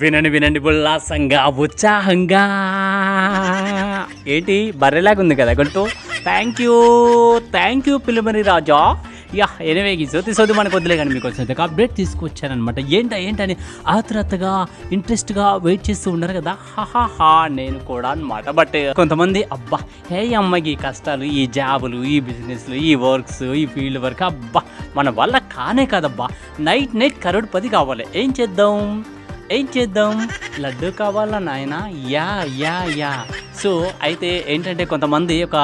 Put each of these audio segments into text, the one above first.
వినండి వినండి ఉల్లాసంగా ఉత్సాహంగా. ఏంటి? బర్రెలాగా ఉంది కదా గొంతు. థ్యాంక్ యూ థ్యాంక్ యూ పిల్లమరి రాజా. యా ఎనివే ఈ సోతి సోది మనకు వదిలే కానీ మీకు వచ్చిన అప్డేట్ తీసుకొచ్చానమాట ఏంటా ఏంటని ఆతురతగా ఇంట్రెస్ట్గా వెయిట్ చేస్తూ ఉన్నారు కదా. హాహా నేను కూడా అనమాట బట్ కొంతమంది అబ్బా ఏ అమ్మకి ఈ కష్టాలు ఈ జాబులు ఈ బిజినెస్లు ఈ వర్క్స్ ఈ ఫీల్డ్ వర్క్ అబ్బా మన వల్ల కానే కాదబ్బా. నైట్ నైట్ కరోడ్ పది కావాలి. ఏం చేద్దాం? ఏం చేద్దాం? లడ్డు కావాలా నాయన? Yeah yeah yeah. సో అయితే ఏంటంటే కొంతమంది ఒక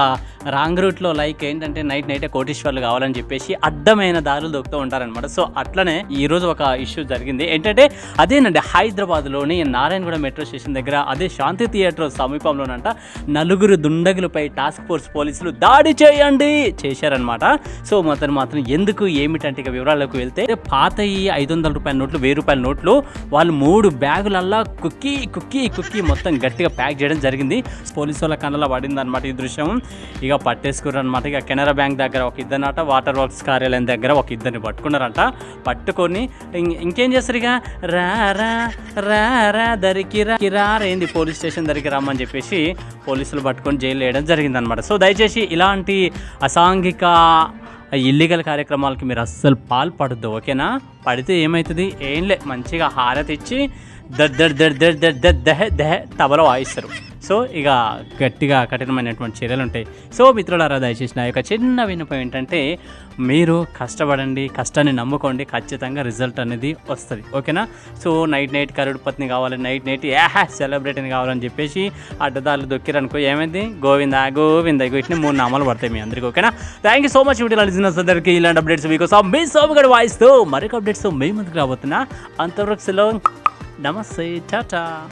రాంగ్ రూట్లో లైక్ ఏంటంటే నైట్ నైటే కోటీశ్వర్లు కావాలని చెప్పేసి అడ్డమైన దారులు దొక్కుతూ ఉంటారనమాట సో అట్లనే ఈరోజు ఒక ఇష్యూ జరిగింది. ఏంటంటే అదేనండి హైదరాబాద్లోని నారాయణగూడ మెట్రో స్టేషన్ దగ్గర అదే శాంతి థియేటర్ సమీపంలోనంట నలుగురు దుండగులపై టాస్క్ ఫోర్స్ పోలీసులు దాడి చేయండి చేశారనమాట సో మొత్తం మాత్రం ఎందుకు ఏమిటంటే ఇక వివరాలకు వెళ్తే పాత ఈ ఐదు వందల రూపాయల నోట్లు వెయ్యి రూపాయల నోట్లు వాళ్ళు మూడు బ్యాగులల్లా కుక్కీ కుక్కీ కుక్కీ మొత్తం గట్టిగా ప్యాక్ చేయడం జరిగింది. పోలీసు వాళ్ళ కళ్ళలో పడింది అనమాట ఈ దృశ్యం. ఇక పట్టేసుకున్నారు అనమాట ఇక కెనరా బ్యాంక్ దగ్గర ఒక ఇద్దరినట వాటర్ వర్క్స్ కార్యాలయం దగ్గర ఒక ఇద్దరిని పట్టుకున్నారంట. పట్టుకొని ఇంకేం చేస్తారు ఇక? రా రా రా రా దరికి రా ఏంది పోలీస్ స్టేషన్ దగ్గరికి రమ్మని చెప్పేసి పోలీసులు పట్టుకొని జైలు వేయడం జరిగిందనమాట సో దయచేసి ఇలాంటి అసాంఘిక ఇల్లీగల్ కార్యక్రమాలకి మీరు అస్సలు పాల్పడద్దు ఓకేనా? పడితే ఏమవుతుంది ఏం లే మంచిగా హారతి ఇచ్చి దడ్ దడ్ దడ్ దహ దహ తబల వాయిస్తారు. సో ఇక గట్టిగా కఠినమైనటువంటి చర్యలు ఉంటాయి సో మిత్రులారా దయచేసి నా యొక్క చిన్న విన్నపం ఏంటంటే మీరు కష్టపడండి కష్టాన్ని నమ్ముకోండి ఖచ్చితంగా రిజల్ట్ అనేది వస్తుంది. ఓకేనా? సో నైట్ నైట్ కరుడు పత్ని కావాలి నైట్ నైట్ యాహా సెలబ్రిటీ అని కావాలని చెప్పేసి అడ్డదారులు దొక్కిరనుకో ఏమైంది? గోవింద గోవింద వీటిని మూడు నామాలు పడతాయి మీ అందరికీ ఓకేనా? Thank you so much video అందరికీ. ఇలాంటి అప్డేట్స్ మీకోసం మీ సోమగడ వాయిస్తూ మరొక అప్డేట్స్ ಸೊ ಮೇ ಮುಂದ್ಗೆ ಅವತ್ತನ್ನ ಅಂಥವ್ರಿಗೆ ಸಲೋ. ನಮಸ್ತೆ ಟಾಟಾ.